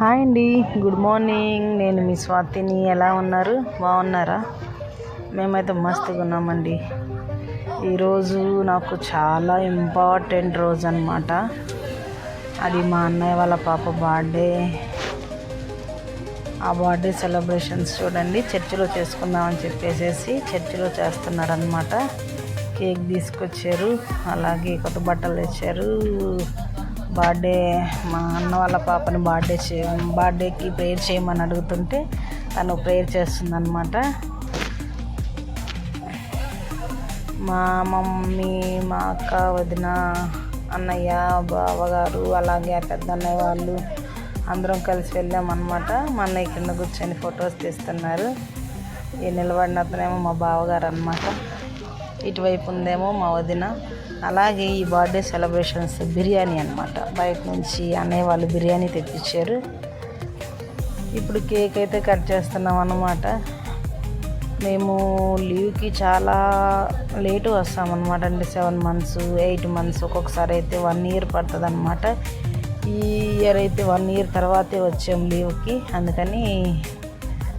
Hi అండి. Good morning నేను మీ స్వాతిని. ఎలా ఉన్నారు? బాగున్నారా? మేమైతే మస్తుగా ఉన్నామండి. ఈరోజు నాకు చాలా ఇంపార్టెంట్ రోజు అనమాట అది మా అన్నయ్య వాళ్ళ పాప బర్త్డే. ఆ బర్త్డే సెలబ్రేషన్స్ చూడండి. చర్చిలో చేసుకుందామని చెప్పేసి చర్చిలో చేస్తున్నారనమాట కేక్ తీసుకొచ్చారు. అలాగే కొత్త బట్టలు తెచ్చారు. బర్త్డే మా అన్న వాళ్ళ పాపని బర్త్డే చే బర్త్డేకి ప్రేయర్ చేయమని అడుగుతుంటే తను ప్రేయర్ చేస్తుందనమాట మా మమ్మీ మా అక్క వదిన అన్నయ్య బావగారు అలాగే ఆ పెద్ద అన్నయ్య వాళ్ళు అందరం కలిసి వెళ్ళామన్నమాట. మా అన్నయ్య కింద కూర్చొని ఫొటోస్ తీస్తున్నారు. ఈ నిలబడిన అతనేమో మా బావగారు అనమాట ఇటువైపు ఉందేమో మా వదిన. అలాగే ఈ బర్త్డే సెలబ్రేషన్స్ బిర్యానీ అనమాట బయట నుంచి అన్నయ్య వాళ్ళు బిర్యానీ తెప్పించారు. ఇప్పుడు కేక్ అయితే కట్ చేస్తున్నాం అన్నమాట. మేము లీవ్కి చాలా లేటు వస్తామన్నమాట అంటే సెవెన్ మంత్స్ ఎయిట్ మంత్స్ ఒక్కొక్కసారి అయితే వన్ ఇయర్ పడుతుంది అనమాట ఈ ఇయర్ అయితే వన్ ఇయర్ తర్వాతే వచ్చాము లీవ్కి. అందుకని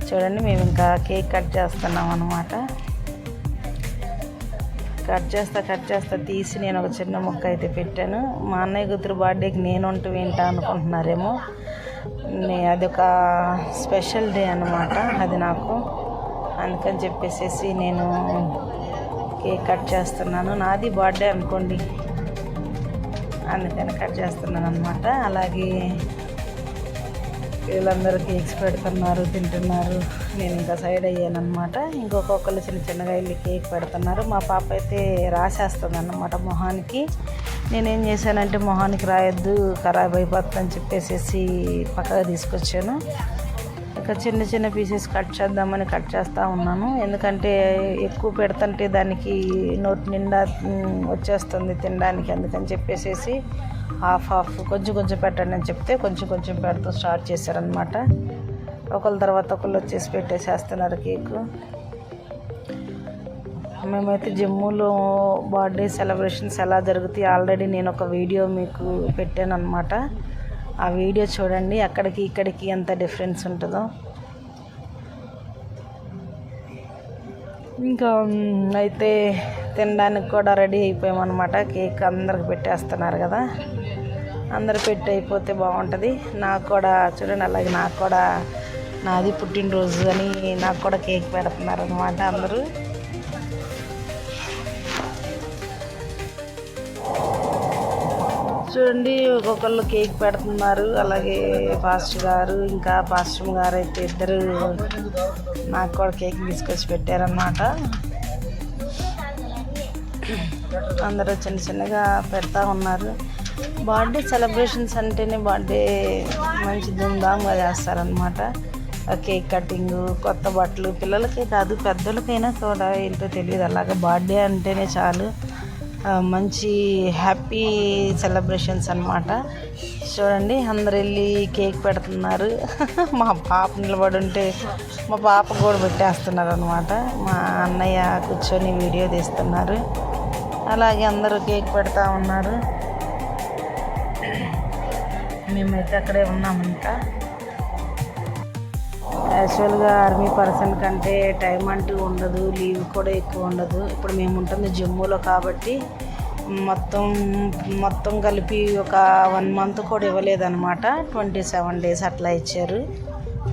చూడండి మేము ఇంకా కేక్ కట్ చేస్తున్నాం అనమాట కట్ చేస్తా కట్ చేస్తా తీసి నేను ఒక చిన్న ముక్క అయితే పెట్టాను. మా అన్నయ్య కూతురు బర్త్డేకి నేను ఉంటూ వింటా అనుకుంటున్నారేమో. అది ఒక స్పెషల్ డే అనమాట అది నాకు. అందుకని చెప్పేసేసి నేను కేక్ కట్ చేస్తున్నాను. నాది బర్త్డే అనుకోండి. అందుకని కట్ చేస్తున్నాను అనమాట అలాగే వీళ్ళందరూ కేక్స్ పెడుతున్నారు తింటున్నారు. నేను ఇంకా సైడ్ అయ్యాను అనమాట ఇంకొకళ్ళు చిన్న చిన్నగా వెళ్ళి కేక్ పెడుతున్నారు. మా పాప అయితే రాసేస్తుంది అన్నమాట మొహానికి. నేనేం చేశానంటే మొహానికి రాయొద్దు ఖరాబ్ అయిపోతుందని చెప్పేసి పక్కగా తీసుకొచ్చాను. ఇంకా చిన్న చిన్న పీసెస్ కట్ చేద్దామని కట్ చేస్తూ ఉన్నాను. ఎందుకంటే ఎక్కువ పెడుతుంటే దానికి నోటి నిండా వచ్చేస్తుంది తినడానికి అందుకని చెప్పేసేసి హాఫ్ హాఫ్ కొంచెం కొంచెం పెట్టండి అని చెప్తే కొంచెం కొంచెం పెడుతూ స్టార్ట్ చేశారనమాట ఒకళ్ళ తర్వాత ఒకళ్ళు వచ్చేసి పెట్టేసేస్తున్నారు కేకు. మేమైతే జమ్మూలో బర్త్డే సెలబ్రేషన్స్ ఎలా జరుగుతాయి ఆల్రెడీ నేను ఒక వీడియో మీకు పెట్టాను అనమాట ఆ వీడియో చూడండి అక్కడికి ఇక్కడికి ఎంత డిఫరెన్స్ ఉంటుందో. ఇంకా అయితే తినడానికి కూడా రెడీ అయిపోయామన్నమాట. కేక్ అందరికి పెట్టేస్తున్నారు కదా. అందరు పెట్టి అయిపోతే బాగుంటుంది. నాకు కూడా చూడండి అలాగే నాకు కూడా నాది పుట్టినరోజు అని నాకు కూడా కేక్ పెడుతున్నారు అనమాట అందరూ. చూడండి ఒక్కొక్కళ్ళు కేక్ పెడుతున్నారు. అలాగే పాస్టర్ గారు ఇంకా పాస్టర్ గారు అయితే ఇద్దరు నాకు కూడా కేక్ తీసుకొచ్చి పెట్టారనమాట అందరూ చిన్న చిన్నగా పెడతా ఉన్నారు. బర్త్డే సెలబ్రేషన్స్ అంటేనే బర్త్డే మంచి ధూమ్ధామ్గా చేస్తారనమాట కేక్ కటింగ్ కొత్త బట్టలు పిల్లలకే కాదు పెద్దలకైనా కూడా ఏంటో తెలియదు. అలాగే బర్త్డే అంటేనే చాలు మంచి హ్యాపీ సెలబ్రేషన్స్ అనమాట చూడండి అందరు వెళ్ళి కేక్ పెడుతున్నారు. మా పాప నిలబడి ఉంటే మా పాప కూడా పెట్టేస్తున్నారు అనమాట మా అన్నయ్య కూర్చొని వీడియో తీస్తున్నారు. అలాగే అందరూ కేక్ పెడతా ఉన్నారు. మేమైతే అక్కడే ఉన్నాం ఇంకా యాక్చువల్గా ఆర్మీ పర్సన్ కంటే టైం అంటూ ఉండదు లీవ్ కూడా ఎక్కువ ఉండదు. ఇప్పుడు మేము ఉంటుంది జమ్మూలో కాబట్టి మొత్తం మొత్తం కలిపి ఒక వన్ మంత్ కూడా ఇవ్వలేదన్నమాట. ట్వంటీ సెవెన్ డేస్ అట్లా ఇచ్చారు.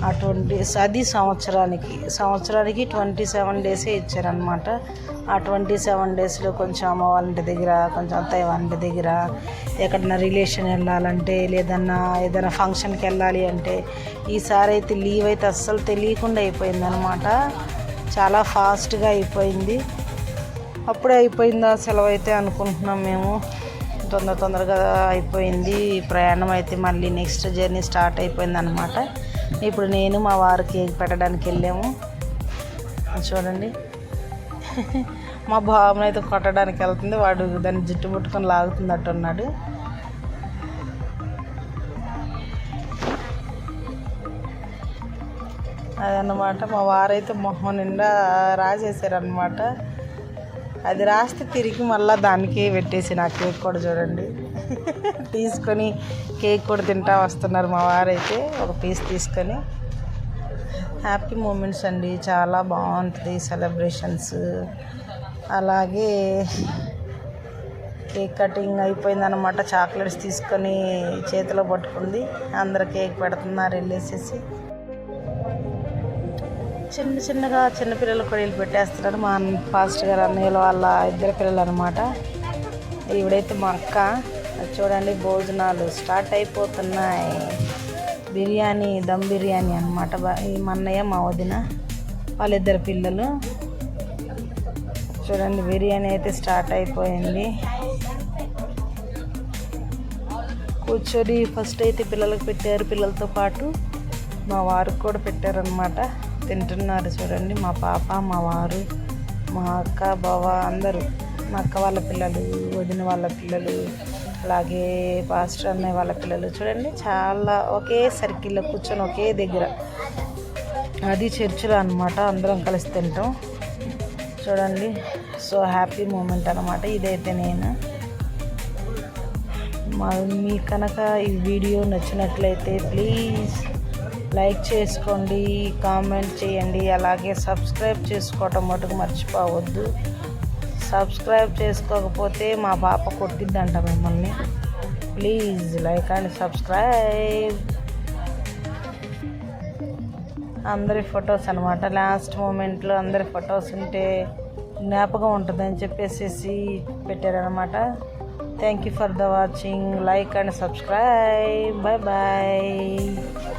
ఆ ట్వంటీ అది సంవత్సరానికి సంవత్సరానికి ట్వంటీ సెవెన్ డేసే ఇచ్చారనమాట ఆ ట్వంటీ సెవెన్ డేస్లో కొంచెం అమ్మ వాళ్ళ ఇంటి దగ్గర కొంచెం అత్తయ్య వాళ్ళ ఇంటి దగ్గర ఎక్కడన్నా రిలేషన్ వెళ్ళాలంటే లేదన్నా ఏదైనా ఫంక్షన్కి వెళ్ళాలి అంటే ఈసారి అయితే లీవ్ అయితే అస్సలు తెలియకుండా అయిపోయిందనమాట చాలా ఫాస్ట్గా అయిపోయింది. అప్పుడే అయిపోయిందా సెలవు అయితే అనుకుంటున్నాం మేము. తొందర తొందరగా అయిపోయింది. ప్రయాణం అయితే మళ్ళీ నెక్స్ట్ జర్నీ స్టార్ట్ అయిపోయింది అనమాట ఇప్పుడు నేను మా వారు కేక్ పెట్టడానికి వెళ్ళాము. చూడండి. మా బాబుని అయితే కొట్టడానికి వెళ్తుంది. వాడు దాన్ని జుట్టు పుట్టుకొని లాగుతున్నట్టు ఉన్నాడు. అదన్నమాట. మా వారైతే మొహం నిండా రాసేసారనమాట అది రాస్తే తిరిగి మళ్ళీ దానికే పెట్టేసి నా కేక్ కూడా చూడండి. తీసుకొని కేక్ కూడా తింటా వస్తున్నారు మా వారైతే. ఒక పీస్ తీసుకొని. హ్యాపీ మూమెంట్స్ అండి. చాలా బాగుంటుంది సెలబ్రేషన్స్ అలాగే కేక్ కటింగ్ అయిపోయిందనమాట చాక్లెట్స్ తీసుకొని చేతిలో పట్టుకుంది. అందరు కేక్ పెడుతున్నారు వెళ్ళేసేసి. చిన్న చిన్నగా చిన్న పిల్లలు కూడా వీళ్ళు పెట్టేస్తున్నారు. మా ఫాస్ట్ గారు అన్నయ్యలు వాళ్ళ ఇద్దరు పిల్లలు అనమాట ఈవిడైతే మా అక్క. అది చూడండి భోజనాలు స్టార్ట్ అయిపోతున్నాయి. బిర్యానీ దమ్ బిర్యానీ అనమాట ఈ మా అన్నయ్య మా వదిన వాళ్ళిద్దరు పిల్లలు. చూడండి బిర్యానీ అయితే స్టార్ట్ అయిపోయింది. కూర్చొని ఫస్ట్ అయితే పిల్లలకు పెట్టారు. పిల్లలతో పాటు మా వారికి కూడా పెట్టారనమాట తింటున్నారు చూడండి. మా పాప మా వారు మా అక్క బావ అందరూ. మా అక్క వాళ్ళ పిల్లలు వదిన వాళ్ళ పిల్లలు అలాగే పాస్టర్ అన్నయ్య వాళ్ళ పిల్లలు చూడండి. చాలా ఒకే సర్కిల్లో కూర్చొని ఒకే దగ్గర. అది చర్చిలో అనమాట అందరం కలిసి తింటాం. చూడండి. సో హ్యాపీ మూమెంట్ అనమాట ఇదైతే నేను. మా మీ కనుక ఈ వీడియో నచ్చినట్లయితే ప్లీజ్ లైక్ చేసుకోండి కామెంట్ చేయండి అలాగే సబ్స్క్రైబ్ చేసుకోవటం మటుకు మర్చిపోవద్దు. సబ్స్క్రైబ్ చేసుకోకపోతే మా పాప కొట్టిద్దంట మిమ్మల్ని. Please like and subscribe. అందరి ఫొటోస్ అనమాట లాస్ట్ మూమెంట్లో అందరి ఫొటోస్ ఉంటే జ్ఞాపకం ఉంటుందని చెప్పేసి పెట్టారనమాట thank you for the watching like and subscribe bye bye